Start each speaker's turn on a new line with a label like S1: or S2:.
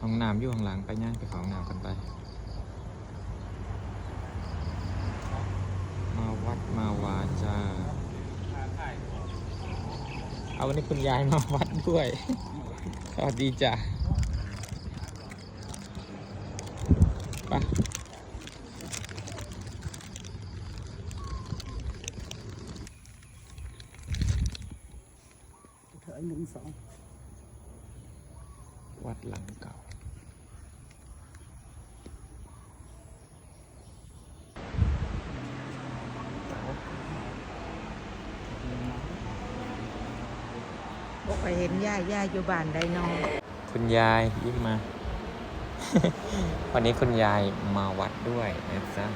S1: ห้องน้ำอยู่ข้างหลังไปย่างไปเของน้ำกันไป มาวัดมาวาจาเอาวันนี้คุณยายมาวัดด้วยสวัสดีจ้ะไป
S2: เถอะหนึ่งสอง
S1: วัดหลังเก่า
S3: บอกไปเห็นย่าย่าอยู่บ้านไดนอน
S1: คุณยายยิ้มมา วันนี้คุณยายมาวัดด้วยนะจ๊ะ